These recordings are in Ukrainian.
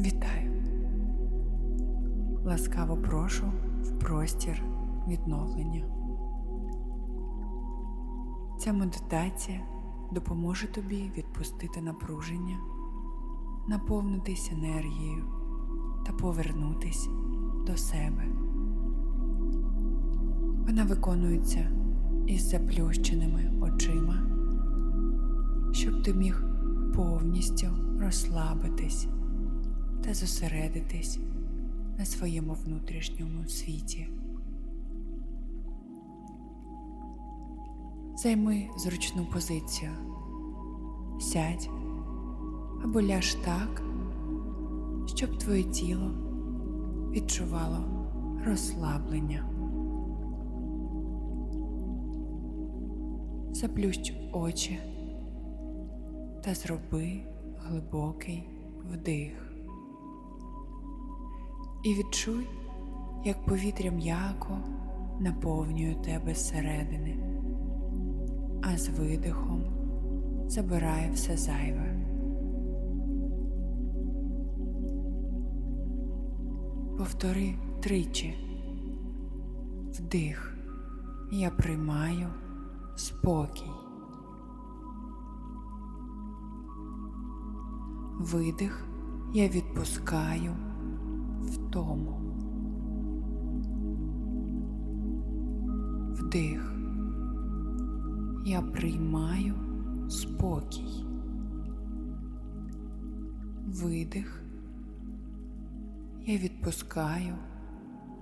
Вітаю! Ласкаво прошу в простір відновлення. Ця медитація допоможе тобі відпустити напруження, наповнитись енергією та повернутись до себе. Вона виконується із заплющеними очима, щоб ти міг повністю розслабитись та зосередитись на своєму внутрішньому світі. Займи зручну позицію, сядь або ляж так, щоб твоє тіло відчувало розслаблення. Заплющ очі та зроби глибокий вдих. І відчуй, як повітря м'яко наповнює тебе зсередини, а з видихом забирає все зайве. Повтори тричі. Вдих. Я приймаю спокій. Видих. Я відпускаю втому. Вдих. Я приймаю спокій. Видих. Я відпускаю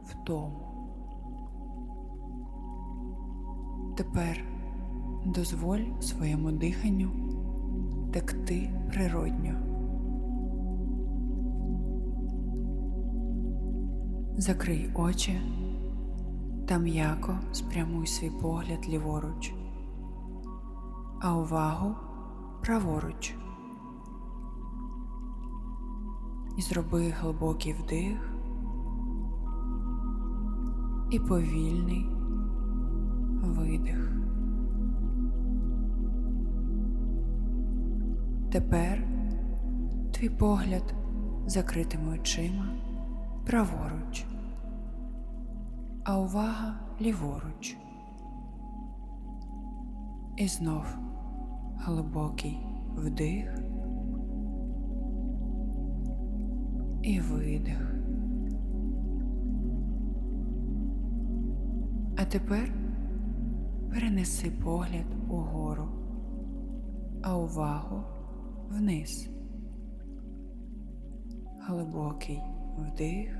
втому. Тепер дозволь своєму диханню текти природньо. Закрий очі та м'яко спрямуй свій погляд ліворуч, а увагу праворуч. І зроби глибокий вдих і повільний видих. Тепер твій погляд закритими очима праворуч, а увага ліворуч. І знов глибокий вдих і видих. А тепер перенеси погляд угору, а увагу вниз. Глибокий вдих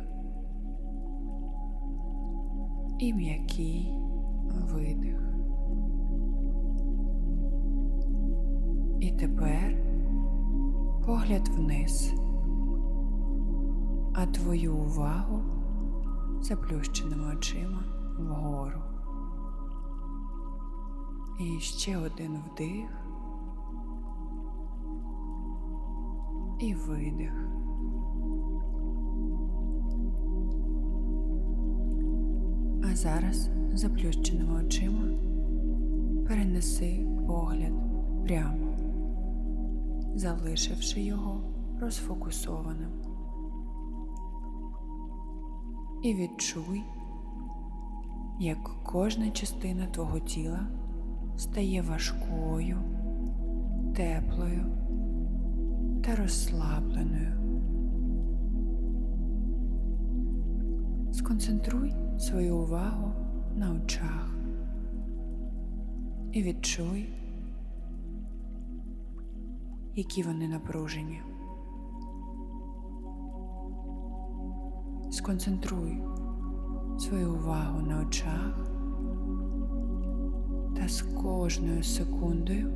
і м'який видих. І тепер погляд вниз, а твою увагу заплющеними очима вгору. І ще один вдих і видих. А зараз заплющеними очима перенеси погляд прямо, залишивши його розфокусованим. І відчуй, як кожна частина твого тіла стає важкою, теплою та розслабленою. Сконцентруй свою увагу на очах і відчуй, які вони напружені. Сконцентруй свою увагу на очах та з кожною секундою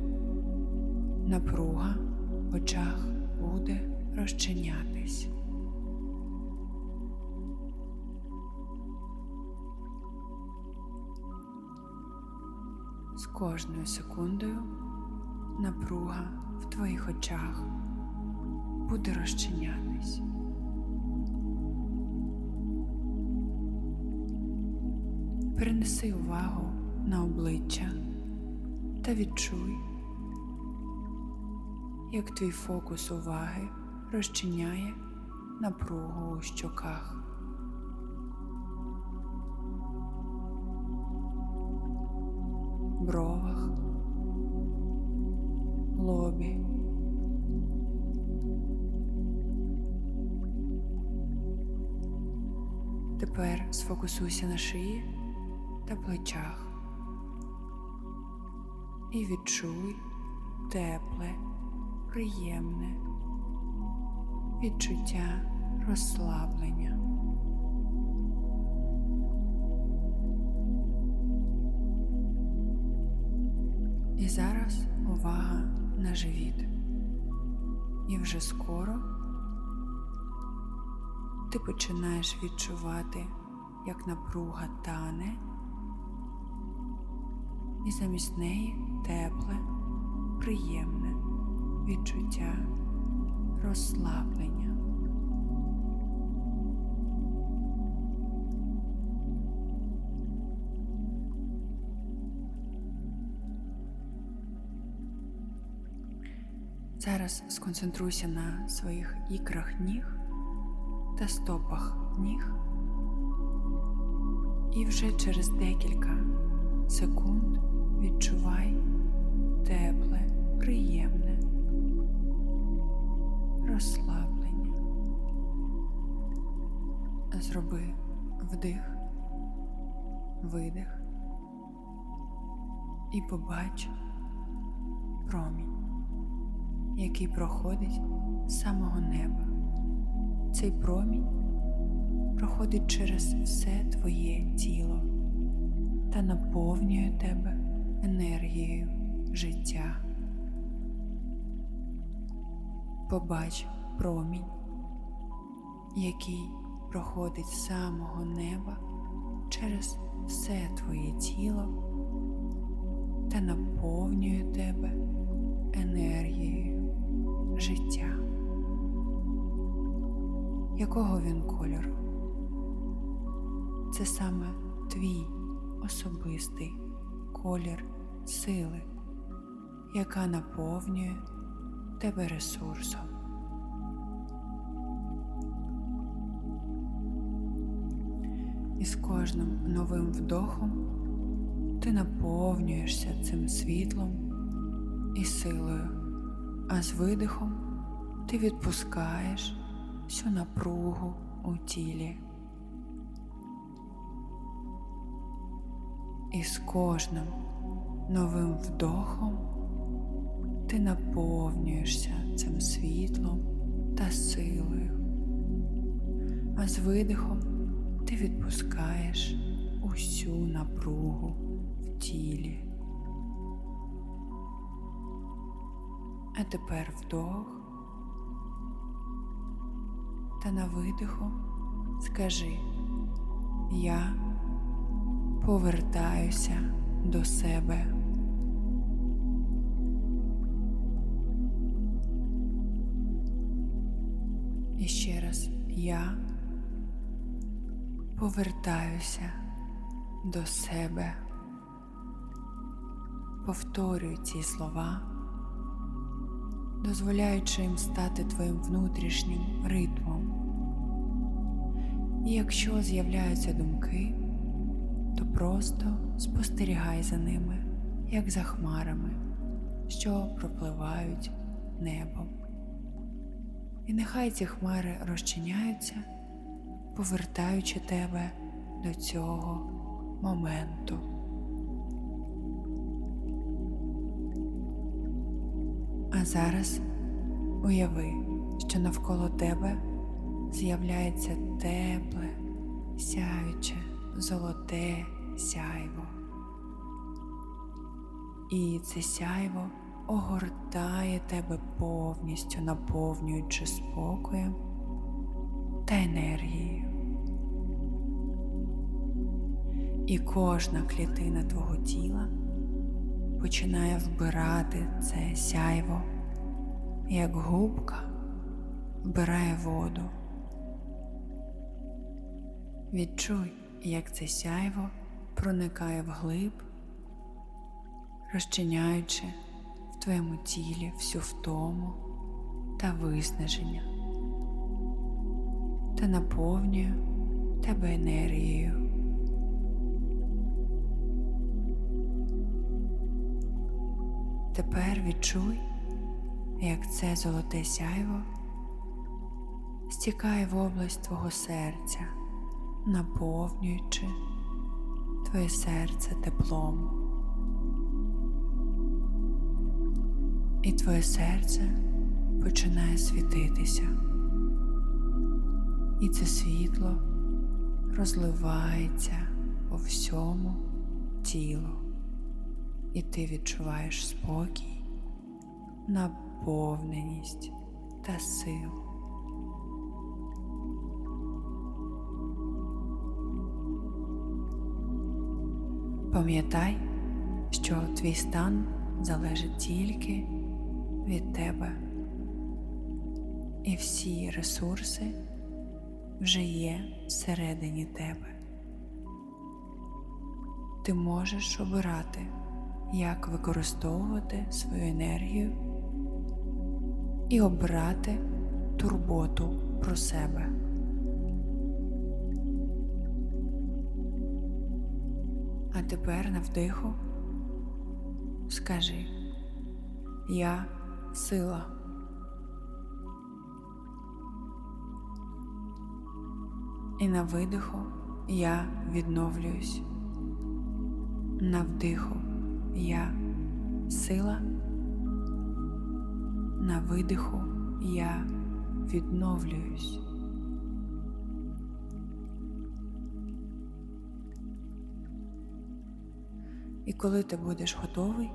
напруга в очах буде розчинятись. Кожною секундою напруга в твоїх очах буде розчинятись. Перенеси увагу на обличчя та відчуй, як твій фокус уваги розчиняє напругу у щоках. Бровах, лобі. Тепер сфокусуйся на шиї та плечах і відчуй тепле, приємне відчуття розслаблення. Вже скоро ти починаєш відчувати, як напруга тане, і замість неї тепле, приємне відчуття розслаблення. Зараз сконцентруйся на своїх ікрах ніг та стопах ніг. І вже через декілька секунд відчувай тепле, приємне розслаблення. Зроби вдих, видих і побач промінь, який проходить з самого неба. Цей промінь проходить через все твоє тіло та наповнює тебе енергією життя. Побач промінь, який проходить з самого неба через все твоє тіло та наповнює тебе енергією життя. Якого він кольору? Це саме твій особистий колір сили, яка наповнює тебе ресурсом. І з кожним новим вдохом ти наповнюєшся цим світлом і силою, а з видихом ти відпускаєш всю напругу у тілі. І з кожним новим вдохом ти наповнюєшся цим світлом та силою, а з видихом ти відпускаєш усю напругу в тілі. А тепер вдох та на видиху скажи Я повертаюся до себе. І ще раз я повертаюся до себе. Повторюй ці слова, дозволяючи їм стати твоїм внутрішнім ритмом. І якщо з'являються думки, то просто спостерігай за ними, як за хмарами, що пропливають небом. І нехай ці хмари розчиняються, повертаючи тебе до цього моменту. Зараз уяви, що навколо тебе з'являється тепле, сяюче, золоте сяйво. І це сяйво огортає тебе повністю, наповнюючи спокоєм та енергією. І кожна клітина твого тіла починає вбирати це сяйво, як губка вбирає воду. Відчуй, як це сяйво проникає вглиб, розчиняючи в твоєму тілі всю втому та виснаження. та наповнюю тебе енергією. Тепер відчуй, як це золоте сяйво стікає в область твого серця, наповнюючи твоє серце теплом. І твоє серце починає світитися. І це світло розливається по всьому тілу. І ти відчуваєш спокій, наповненість та силу. Пам'ятай, що твій стан залежить тільки від тебе, і всі ресурси вже є всередині тебе. Ти можеш обирати, як використовувати свою енергію і обрати турботу про себе. А тепер на вдиху скажи Я сила. І на видиху я відновлююсь. На вдиху я сила. На видиху я відновлююсь. І коли ти будеш готовий,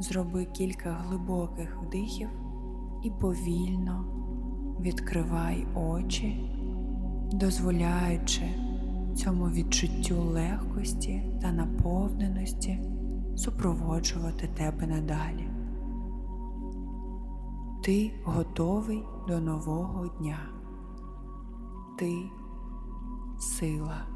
зроби кілька глибоких вдихів і повільно відкривай очі, дозволяючи цьому відчуттю легкості та наповненості супроводжувати тебе надалі. Ти готовий до нового дня. Ти сила.